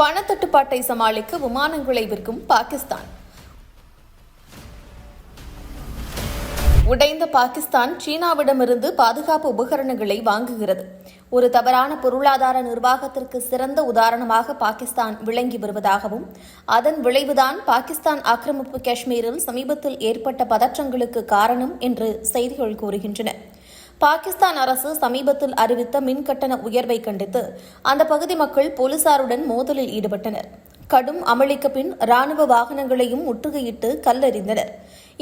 பணத்தட்டுப்பாட்டை சமாளிக்க விமானங்களை விற்கும் பாகிஸ்தான். உடைந்த பாகிஸ்தான் சீனாவிடமிருந்து பாதுகாப்பு உபகரணங்களை வாங்குகிறது. ஒரு தவறான பொருளாதார நிர்வாகத்திற்கு சிறந்த உதாரணமாக பாகிஸ்தான் விளங்கி வருவதாகவும் அதன் விளைவுதான் பாகிஸ்தான் ஆக்கிரமிப்பு காஷ்மீரில் சமீபத்தில் ஏற்பட்ட பதற்றங்களுக்கு காரணம் என்று செய்திகள் கூறுகின்றன. பாகிஸ்தான் அரசு சமீபத்தில் அறிவித்த மின் கட்டண உயர்வை கண்டித்து அந்த பகுதி மக்கள் போலீசாருடன் மோதலில் ஈடுபட்டனர். கடும் அமளிக்கு பின் ராணுவ வாகனங்களையும் முற்றுகையிட்டு கல்லெறிந்தனர்.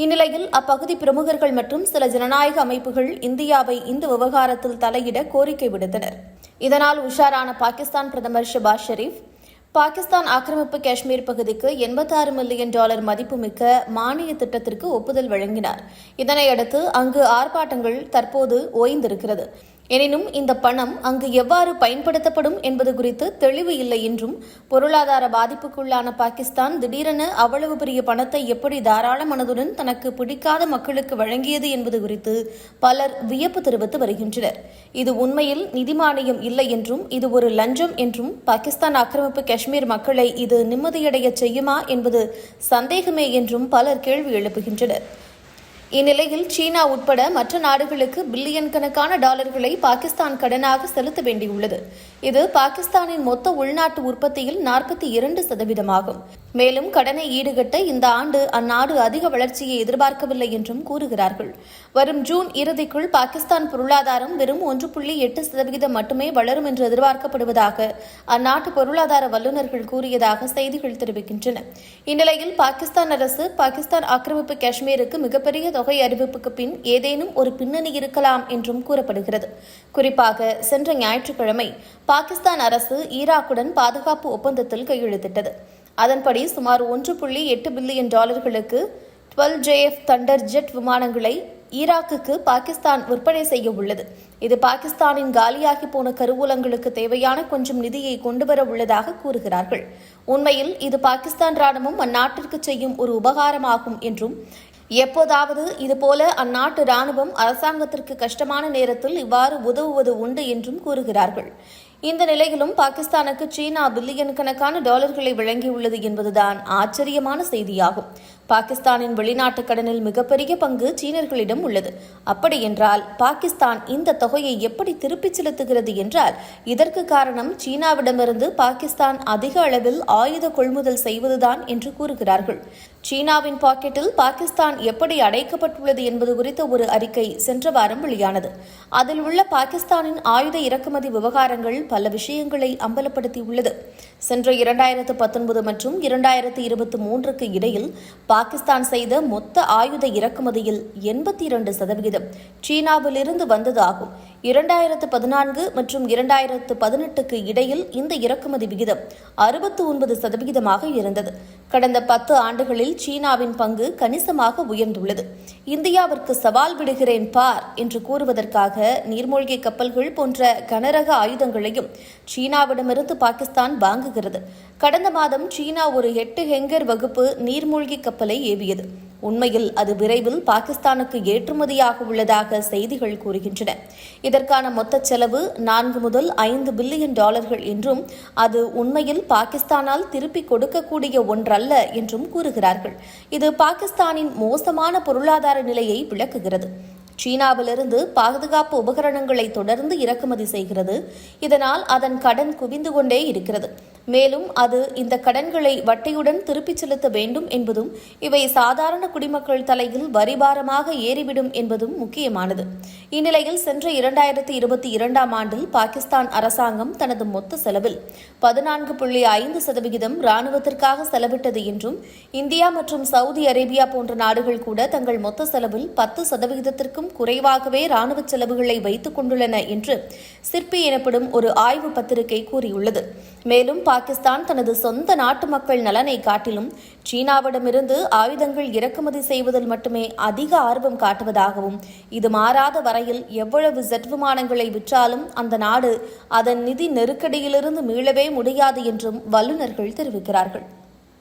இந்நிலையில் அப்பகுதி பிரமுகர்கள் மற்றும் சில ஜனநாயக அமைப்புகள் இந்தியாவை இந்த விவகாரத்தில் தலையிட கோரிக்கை விடுத்தனர். இதனால் உஷாரான பாகிஸ்தான் பிரதமர் ஷபாஸ் ஷெரீப் பாகிஸ்தான் ஆக்கிரமிப்பு காஷ்மீர் பகுதிக்கு எண்பத்தாறு மில்லியன் டாலர் மதிப்புமிக்க மானிய திட்டத்திற்கு ஒப்புதல் வழங்கினார். இதனையடுத்து அங்கு ஆர்ப்பாட்டங்கள் தற்போது ஓய்ந்திருக்கிறது. எனினும் இந்த பணம் அங்கு எவ்வாறு பயன்படுத்தப்படும் என்பது குறித்து தெளிவு இல்லை என்றும் பொருளாதார பாதிப்புக்குள்ளான பாகிஸ்தான் திடீரென அவ்வளவு பெரிய பணத்தை எப்படி தாராள மனதுடன் தனக்கு பிடிக்காத மக்களுக்கு வழங்கியது என்பது குறித்து பலர் வியப்பு தெரிவித்து வருகின்றனர். இது உண்மையில் நிதி மானியம் இல்லை என்றும் இது ஒரு லஞ்சம் என்றும் பாகிஸ்தான் ஆக்கிரமிப்பு காஷ்மீர் மக்களை இது நிம்மதியடைய செய்யுமா என்பது சந்தேகமே என்றும் பலர் கேள்வி எழுப்புகின்றனர். இந்நிலையில் சீனா உட்பட மற்ற நாடுகளுக்கு பில்லியன் கணக்கான டாலர்களை பாகிஸ்தான் கடனாக செலுத்த வேண்டியுள்ளது. இது பாகிஸ்தானின் மொத்த உள்நாட்டு உற்பத்தியில் நாற்பத்தி இரண்டு சதவீதமாகும். மேலும் கடனை ஈடுகட்ட இந்த ஆண்டு அந்நாடு அதிக வளர்ச்சியை எதிர்பார்க்கவில்லை என்றும் கூறுகிறார்கள். வரும் ஜூன் இறுதிக்குள் பாகிஸ்தான் பொருளாதாரம் வெறும் ஒன்று புள்ளி எட்டு சதவிகிதம் மட்டுமே வளரும் என்று எதிர்பார்க்கப்படுவதாக அந்நாட்டு பொருளாதார வல்லுநர்கள் கூறியதாக செய்திகள் தெரிவிக்கின்றன. இந்நிலையில் பாகிஸ்தான் அரசு பாகிஸ்தான் ஆக்கிரமிப்பு காஷ்மீருக்கு மிகப்பெரிய தொகை அறிவிப்புக்கு பின் ஏதேனும் ஒரு பின்னணி இருக்கலாம் என்றும் கூறப்படுகிறது. குறிப்பாக சென்ற ஞாயிற்றுக்கிழமை பாகிஸ்தான் அரசு ஈராக்குடன் பாதுகாப்பு ஒப்பந்தத்தில் கையெழுத்திட்டது. அதன்படி சுமார் ஒன்று புள்ளி எட்டு பில்லியன் டாலர்களுக்கு டுவெல் ஜேஎஃப் தண்டர் ஜெட் விமானங்களை ஈராக்குக்கு பாகிஸ்தான் விற்பனை செய்ய உள்ளது. இது பாகிஸ்தானின் காலியாகி போன கருவூலங்களுக்கு தேவையான கொஞ்சம் நிதியை கொண்டுவர உள்ளதாக கூறுகிறார்கள். உண்மையில் இது பாகிஸ்தான் ராணுவம் அந்நாட்டிற்கு செய்யும் ஒரு உபகாரமாகும் என்றும் எப்போதாவது இதுபோல அந்நாட்டு ராணுவம் அரசாங்கத்திற்கு கஷ்டமான நேரத்தில் இவ்வாறு உதவுவது உண்டு என்றும் கூறுகிறார்கள். இந்த நிலையிலும் பாகிஸ்தானுக்கு சீனா பில்லியன் கணக்கான டாலர்களை வழங்கியுள்ளது என்பதுதான் ஆச்சரியமான செய்தியாகும். பாகிஸ்தானின் வெளிநாட்டு கடனில் மிகப்பெரிய பங்கு சீனர்களிடம் உள்ளது. அப்படியென்றால் பாகிஸ்தான் இந்த தொகையை எப்படி திருப்பிச் செலுத்துகிறது என்றால் இதற்கு காரணம் சீனாவிடமிருந்து பாகிஸ்தான் அதிக அளவில் ஆயுத கொள்முதல் செய்வதுதான் என்று கூறுகிறார்கள். சீனாவின் பாக்கெட்டில் பாகிஸ்தான் எப்படி அடைக்கப்பட்டுள்ளது என்பது குறித்த ஒரு அறிக்கை சென்ற வாரம் வெளியானது. அதில் உள்ள பாகிஸ்தானின் ஆயுத இறக்குமதி விவகாரங்கள் பல விஷயங்களை அம்பலப்படுத்தியுள்ளது. சென்ற இரண்டாயிரத்து பத்தொன்பது மற்றும் இரண்டாயிரத்து இருபத்தி மூன்றுக்கு இடையில் பாகிஸ்தான் செய்த மொத்த ஆயுத இறக்குமதியில் எண்பத்தி இரண்டு சதவிகிதம். சீனாவிலிருந்து வந்ததாகும். இரண்டாயிரத்து பதினான்கு மற்றும் இரண்டாயிரத்து பதினெட்டுக்கு இடையில் இந்த இறக்குமதி விகிதம் அறுபத்து ஒன்பது சதவிகிதமாக இருந்தது. கடந்த பத்து ஆண்டுகளில் சீனாவின் பங்கு கணிசமாக உயர்ந்துள்ளது. இந்தியாவிற்கு சவால் விடுகிறேன் பார் என்று கூறுவதற்காக நீர்மூழ்கி கப்பல்கள் போன்ற கனரக ஆயுதங்களையும் சீனாவிடமிருந்து பாகிஸ்தான் வாங்குகிறது. கடந்த மாதம் சீனா ஒரு எட்டு ஹெங்கர் வகுப்பு நீர்மூழ்கி கப்பலை ஏவியது. உண்மையில் அது விரைவில் பாகிஸ்தானுக்கு ஏற்றுமதியாக உள்ளதாக செய்திகள் கூறுகின்றன. இதற்கான மொத்த செலவு நான்கு முதல் ஐந்து பில்லியன் டாலர்கள் என்றும் அது உண்மையில் பாகிஸ்தானால் திருப்பிக் கொடுக்கக்கூடிய ஒன்றல்ல என்றும் கூறுகிறார்கள். இது பாகிஸ்தானின் மோசமான பொருளாதார நிலையை விளக்குகிறது. சீனாவிலிருந்து பாதுகாப்பு உபகரணங்களை தொடர்ந்து இறக்குமதி செய்கிறது. இதனால் அதன் கடன் குவிந்து கொண்டே இருக்கிறது. மேலும் அது இந்த கடன்களை வட்டியுடன் திருப்பிச் செலுத்த வேண்டும் என்பதும் இவை சாதாரண குடிமக்கள் தலையில் வரிபாரமாக ஏறிவிடும் என்பதும் முக்கியமானது. இந்நிலையில் சென்ற இரண்டாயிரத்தி இருபத்தி இரண்டாம் ஆண்டில் பாகிஸ்தான் அரசாங்கம் தனது மொத்த செலவில் பதினான்கு புள்ளி ஐந்து சதவிகிதம் ராணுவத்திற்காக செலவிட்டது என்றும் இந்தியா மற்றும் சவுதி அரேபியா போன்ற நாடுகள் கூட தங்கள் மொத்த செலவில் பத்து சதவிகிதத்திற்கும் குறைவாகவே ராணுவ செலவுகளை வைத்துக் கொண்டுள்ளன என்று சிற்பி எனப்படும் ஒரு ஆய்வு பத்திரிகை கூறியுள்ளது. மேலும் பாகிஸ்தான் தனது சொந்த நாட்டு மக்கள் நலனை காட்டிலும் சீனாவிடமிருந்து ஆயுதங்கள் இறக்குமதி செய்வதில் மட்டுமே அதிக ஆர்வம் காட்டுவதாகவும் இது மாறாத வரையில் எவ்வளவு ஜெட் விமானங்களை விற்றாலும் அந்த நாடு அதன் நிதி நெருக்கடியிலிருந்து மீளவே முடியாது என்றும் வல்லுநர்கள் தெரிவிக்கிறார்கள்.